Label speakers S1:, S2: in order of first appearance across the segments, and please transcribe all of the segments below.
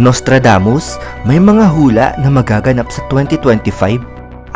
S1: Nostradamus, may mga hula na magaganap sa 2025.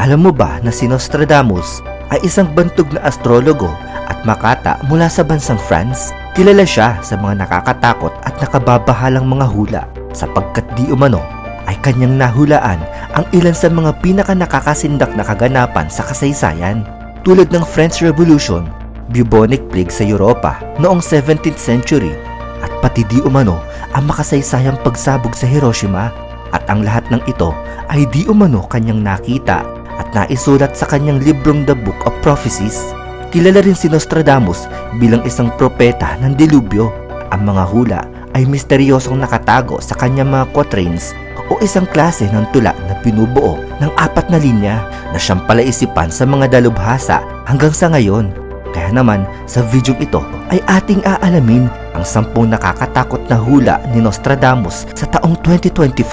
S1: Alam mo ba na si Nostradamus ay isang bantog na astrologo at makata mula sa bansang France? Kilala siya sa mga nakakatakot at nakababahalang mga hula sapagkat di umano ay kanyang nahulaan ang ilan sa mga pinaka nakakasindak na kaganapan sa kasaysayan tulad ng French Revolution, bubonic plague sa Europa noong 17th century at pati di umano ang makasaysayang pagsabog sa Hiroshima at ang lahat ng ito ay di umano kanyang nakita at naisulat sa kanyang librong The Book of Prophecies. Kilala rin si Nostradamus bilang isang propeta ng dilubyo. Ang mga hula ay misteryosong nakatago sa kanyang mga quatrains o isang klase ng tula na binubuo ng apat na linya na siyang palaisipan sa mga dalubhasa hanggang sa ngayon. Kaya naman sa video ito ay ating aalamin ang sampung nakakatakot na hula ni Nostradamus sa taong 2025.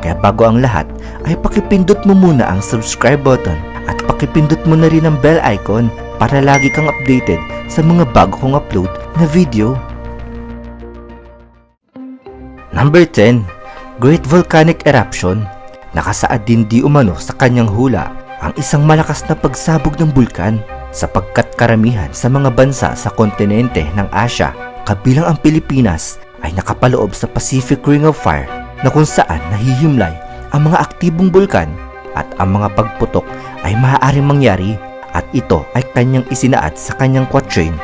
S1: Kaya bago ang lahat ay pakipindot mo muna ang subscribe button at pakipindot mo na rin ang bell icon para lagi kang updated sa mga bago kong upload na video. Number 10. Great Volcanic Eruption Nakasaad din di umano sa kanyang hula ang isang malakas na pagsabog ng bulkan sapagkat karamihan sa mga bansa sa kontinente ng Asya kabilang ang Pilipinas ay nakapaloob sa Pacific Ring of Fire na kung saan nahihimlay ang mga aktibong bulkan at ang mga pagputok ay maaaring mangyari at ito ay kanyang isinaad sa kanyang quatrain.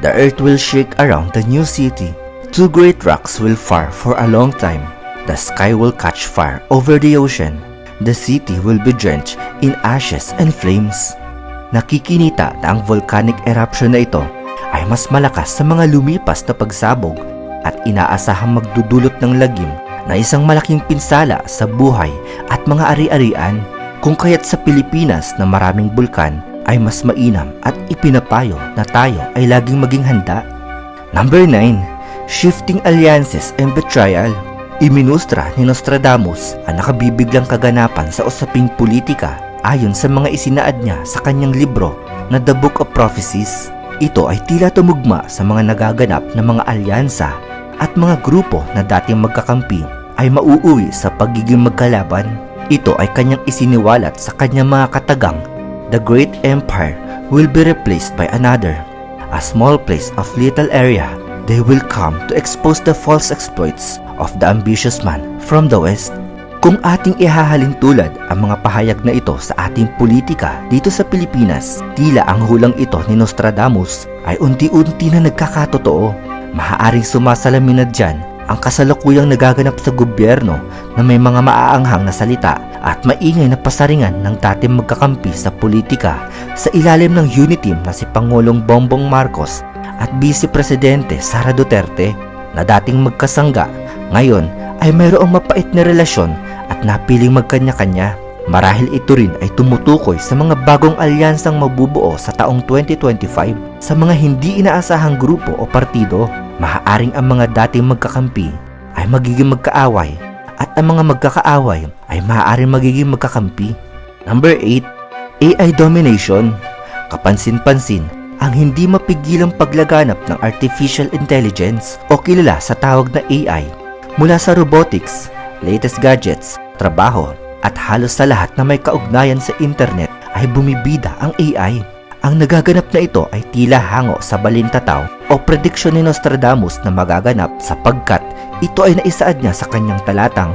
S1: The earth will shake around the new city. Two great rocks will fire for a long time. The sky will catch fire over the ocean. The city will be drenched in ashes and flames. Nakikinita na ang volcanic eruption na ito ay mas malakas sa mga lumipas na pagsabog at inaasahang magdudulot ng lagim na isang malaking pinsala sa buhay at mga ari-arian kung kaya't sa Pilipinas na maraming bulkan ay mas mainam at ipinapayo na tayo ay laging maging handa. Number 9. Shifting Alliances and Betrayal Iminustra ni Nostradamus ang nakabibiglang kaganapan sa usaping politika ayon sa mga isinaad niya sa kanyang libro na The Book of Prophecies. Ito ay tila tumugma sa mga nagaganap na mga alyansa at mga grupo na dating magkakampi ay mauuwi sa pagiging magkalaban. Ito ay kanyang isiniwalat sa kanyang mga katagang The Great Empire will be replaced by another. A small place of little area, they will come to expose the false exploits of the ambitious man from the west. Kung ating ihahalin tulad ang mga pahayag na ito sa ating politika dito sa Pilipinas, tila ang hulang ito ni Nostradamus ay unti-unti na nagkakatotoo. Maaaring sumasalamin na dyan ang kasalukuyang nagaganap sa gobyerno na may mga maaanghang na salita at maingay na pasaringan ng dating magkakampi sa politika sa ilalim ng unity na si Pangulong Bongbong Marcos at Vice Presidente Sara Duterte na dating magkasangga ngayon ay mayroong mapait na relasyon napiling magkanya-kanya. Marahil ito rin ay tumutukoy sa mga bagong alyansang mabubuo sa taong 2025 sa mga hindi inaasahang grupo o partido. Mahaaring ang mga dating magkakampi ay magiging magkaaway at ang mga magkakaaway ay maaaring magiging magkakampi. Number 8. AI Domination Kapansin-pansin ang hindi mapigilang paglaganap ng artificial intelligence o kilala sa tawag na AI mula sa robotics, latest gadgets, trabaho at halos sa lahat na may kaugnayan sa internet ay bumibida ang AI. Ang nagaganap na ito ay tila hango sa balintataw o prediksyon ni Nostradamus na magaganap sapagkat ito ay naisaad niya sa kanyang talatang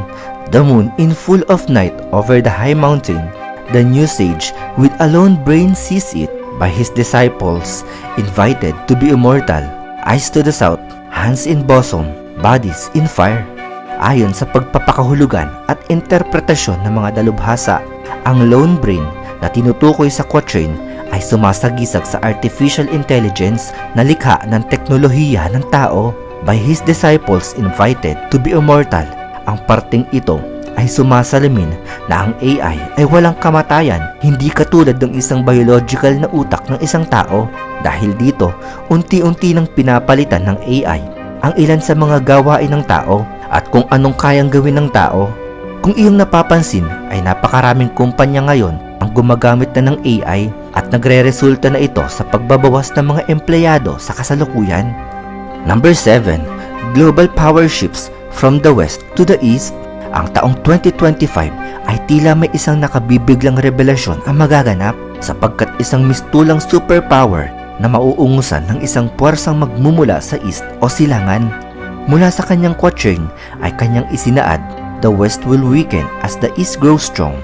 S1: The moon in full of night over the high mountain, the new sage with a lone brain sees it by his disciples invited to be immortal, eyes to the south, hands in bosom, bodies in fire. Ayon sa pagpapakahulugan at interpretasyon ng mga dalubhasa, ang lone brain na tinutukoy sa quatrain ay sumasagisag sa artificial intelligence na likha ng teknolohiya ng tao by his disciples invited to be immortal. Ang parting ito ay sumasalamin na ang AI ay walang kamatayan, hindi katulad ng isang biological na utak ng isang tao. Dahil dito, unti-unti nang pinapalitan ng AI ang ilan sa mga gawain ng tao at kung anong kayang gawin ng tao. Kung iyong napapansin ay napakaraming kumpanya ngayon ang gumagamit na ng AI at nagre-resulta na ito sa pagbabawas ng mga empleyado sa kasalukuyan. Number 7. Global power shifts From the west to the east, ang taong 2025 ay tila may isang nakabibiglang revelasyon ang magaganap sapagkat isang mistulang superpower na mauungusan ng isang puwersang magmumula sa east o silangan. Mula sa kanyang quatrain ay kanyang isinaad, The west will weaken as the east grows strong,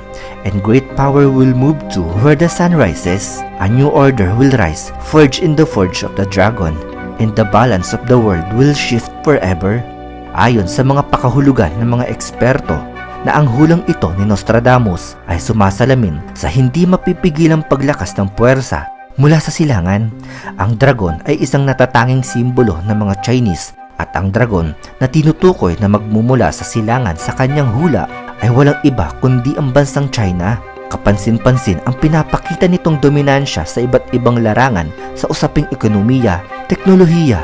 S1: and great power will move to where the sun rises. A new order will rise, forged in the forge of the dragon, and the balance of the world will shift forever. Ayon sa mga pakahulugan ng mga eksperto, na ang hulang ito ni Nostradamus ay sumasalamin sa hindi mapipigilang paglakas ng puwersa mula sa silangan. Ang dragon ay isang natatanging simbolo ng mga Chinese at ang dragon na tinutukoy na magmumula sa silangan sa kanyang hula ay walang iba kundi ang bansang China. Kapansin-pansin ang pinapakita nitong dominansya sa iba't ibang larangan sa usaping ekonomiya, teknolohiya,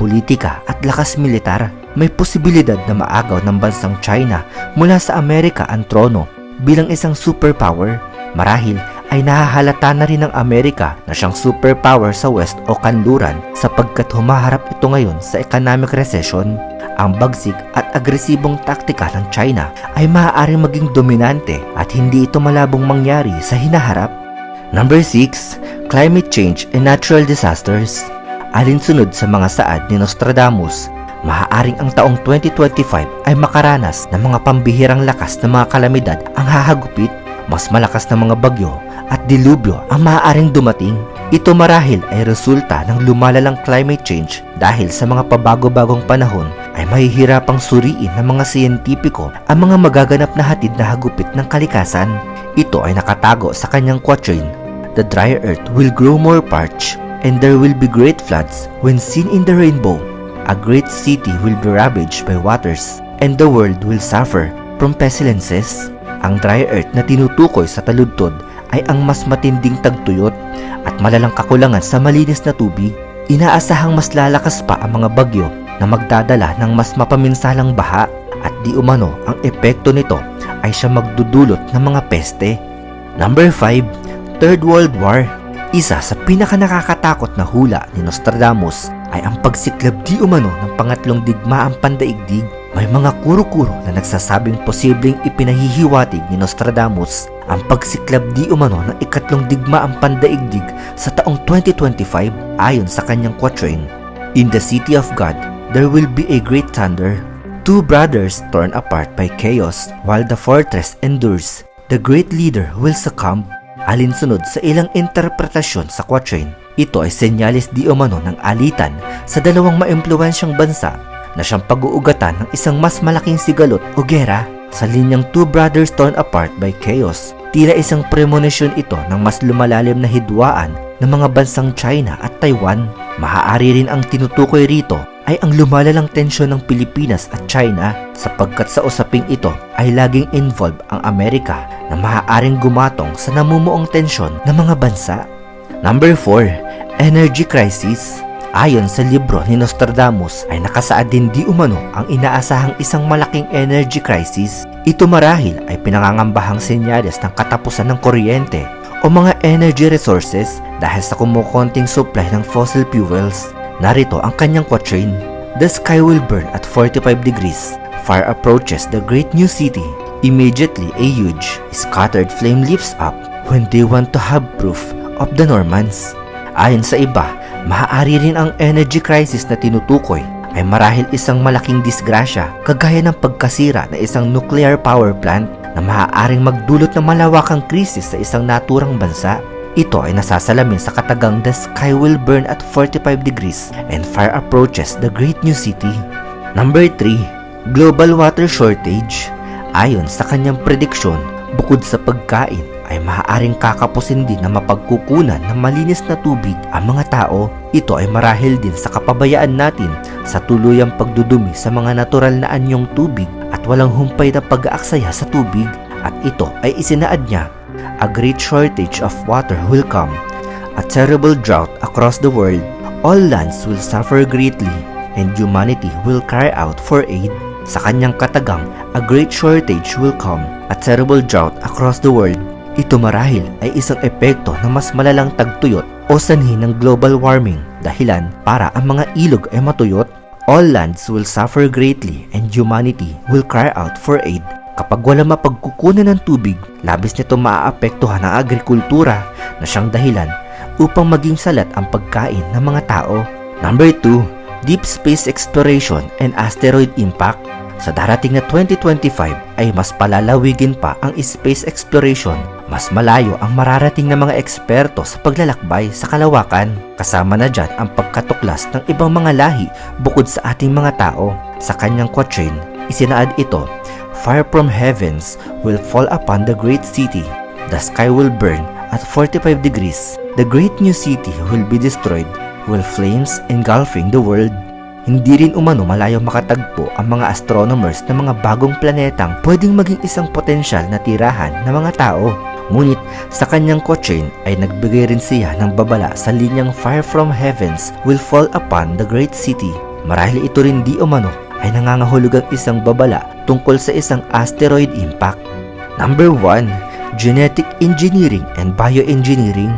S1: politika at lakas militar. May posibilidad na maagaw ng bansang China mula sa Amerika ang trono bilang isang superpower. Marahil ay nahahalata na rin ng Amerika na siyang superpower sa West o kanluran sapagkat humaharap ito ngayon sa economic recession. Ang bagsik at agresibong taktika ng China ay maaaring maging dominante at hindi ito malabong mangyari sa hinaharap. Number 6. Climate Change and Natural Disasters Alinsunod sa mga saad ni Nostradamus, maaaring ang taong 2025 ay makaranas ng mga pambihirang lakas ng mga kalamidad ang hahagupit, mas malakas na mga bagyo at dilubyo ang maaaring dumating. Ito marahil ay resulta ng lumalalang climate change dahil sa mga pabago-bagong panahon ay mahihirapang suriin ng mga siyentipiko ang mga magaganap na hatid na hagupit ng kalikasan. Ito ay nakatago sa kanyang quatrain, The dry earth will grow more parched and there will be great floods when seen in the rainbow. A great city will be ravaged by waters, and the world will suffer from pestilences. Ang dry earth na tinutukoy sa taludtod ay ang mas matinding tagtuyot at malalang kakulangan sa malinis na tubig. Inaasahang mas lalakas pa ang mga bagyo na magdadala ng mas mapaminsalang baha at di umano ang epekto nito ay siya magdudulot ng mga peste. Number 5. Third World War isa sa pinaka nakakatakot na hula ni Nostradamus ay ang pagsiklab di umano ng pangatlong digmaang pandaigdig. May mga kuro-kuro na nagsasabing posibleng ipinahihiwatig ni Nostradamus ang pagsiklab di umano ng ikatlong digmaang pandaigdig sa taong 2025 ayon sa kanyang quatrain. In the city of God, there will be a great thunder. Two brothers torn apart by chaos while the fortress endures. The great leader will succumb Alinsunod sa ilang interpretasyon sa quatrain, ito ay senyalis di umano ng alitan sa dalawang maimpluwensyang bansa na siyang pag-uugatan ng isang mas malaking sigalot o gera sa linyang Two Brothers Torn Apart by Chaos. Tila isang premonition ito ng mas lumalalim na hidwaan ng mga bansang China at Taiwan. Maaari rin ang tinutukoy rito ay ang lumalalang tensyon ng Pilipinas at China sapagkat sa usaping ito ay laging involved ang Amerika na maaaring gumatong sa namumuong tensyon ng mga bansa. Number 4. Energy Crisis Ayon sa libro ni Nostradamus ay nakasaad din di umano ang inaasahang isang malaking energy crisis. Ito marahil ay pinangangambahang senyales ng katapusan ng kuryente o mga energy resources dahil sa kumukonting supply ng fossil fuels. Narito ang kanyang quatrain. The sky will burn at 45 degrees. Fire approaches the great new city. Immediately a huge, scattered flame leaps up when they want to have proof of the Normans. Ayon sa iba, maaari rin ang energy crisis na tinutukoy ay marahil isang malaking disgrasya kagaya ng pagkasira na isang nuclear power plant na maaaring magdulot ng malawakang krisis sa isang naturang bansa. Ito ay nasasalamin sa katagang the sky will burn at 45 degrees and fire approaches the great new city. Number 3. Global water shortage Ayon sa kanyang prediksyon, bukod sa pagkain ay maaaring kakapusin din na mapagkukunan ng malinis na tubig ang mga tao. Ito ay marahil din sa kapabayaan natin sa tuluyang pagdudumi sa mga natural na anyong tubig at walang humpay na pag-aaksaya sa tubig at ito ay isinaad niya. A great shortage of water will come. A terrible drought across the world. All lands will suffer greatly and humanity will cry out for aid. Sa kanyang katagang, a great shortage will come, a terrible drought across the world. Ito marahil ay isang epekto ng mas malalang tagtuyot o sanhi ng global warming dahilan para ang mga ilog ay matuyot All lands will suffer greatly and humanity will cry out for aid. Kapag wala mapagkukunan ng tubig, labis nito maaapektuhan ang agrikultura na siyang dahilan upang maging salat ang pagkain ng mga tao. Number 2, deep space exploration and asteroid impact. Sa darating na 2025 ay mas palalawigin pa ang space exploration. Mas malayo ang mararating ng mga eksperto sa paglalakbay sa kalawakan. Kasama na dyan ang pagkatuklas ng ibang mga lahi bukod sa ating mga tao. Sa kanyang quatrain, isinaad ito, Fire from heavens will fall upon the great city. The sky will burn at 45 degrees. The great new city will be destroyed, will flames engulfing the world. Hindi rin umano malayo makatagpo ang mga astronomers ng mga bagong planetang pwedeng maging isang potensyal na tirahan ng mga tao. Ngunit sa kanyang quatrain ay nagbigay rin siya ng babala sa linyang Fire from Heavens will fall upon the great city. Marahil ito rin di umano ay nangangahulugang isang babala tungkol sa isang asteroid impact. Number 1, Genetic Engineering and Bioengineering.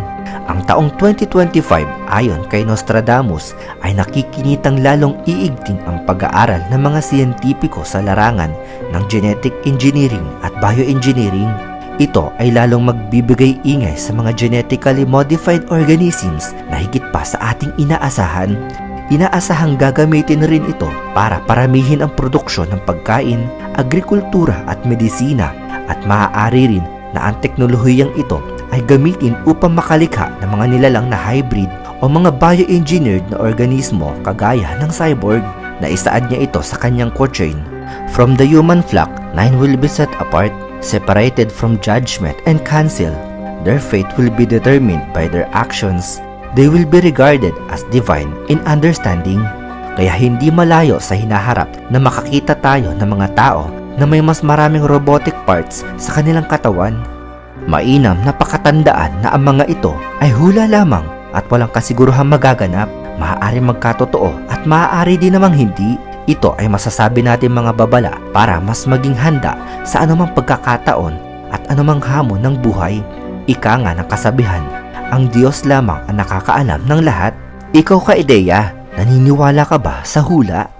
S1: Ang taong 2025 ayon kay Nostradamus ay nakikinitang lalong iigting ang pag-aaral ng mga siyentipiko sa larangan ng genetic engineering at bioengineering. Ito ay lalong magbibigay ingay sa mga genetically modified organisms na higit pa sa ating inaasahan. Inaasahang gagamitin rin ito para paramihin ang produksyon ng pagkain, agrikultura at medisina at maaari rin na ang teknolohiyang ito ay gamitin upang makalikha ng mga nilalang na hybrid o mga bioengineered na organismo kagaya ng cyborg na isaad niya ito sa kanyang quatrain. From the human flock, nine will be set apart, separated from judgment and counsel. Their fate will be determined by their actions. They will be regarded as divine in understanding. Kaya hindi malayo sa hinaharap na makakita tayo ng mga tao na may mas maraming robotic parts sa kanilang katawan. Mainam na pakatandaan na ang mga ito ay hula lamang at walang kasiguruhan magaganap. Maaari magkatotoo at maaari din namang hindi. Ito ay masasabi natin mga babala para mas maging handa sa anumang pagkakataon at anumang hamon ng buhay. Ika nga ng kasabihan, ang Diyos lamang ang nakakaalam ng lahat. Ikaw ka ideya, naniniwala ka ba sa hula?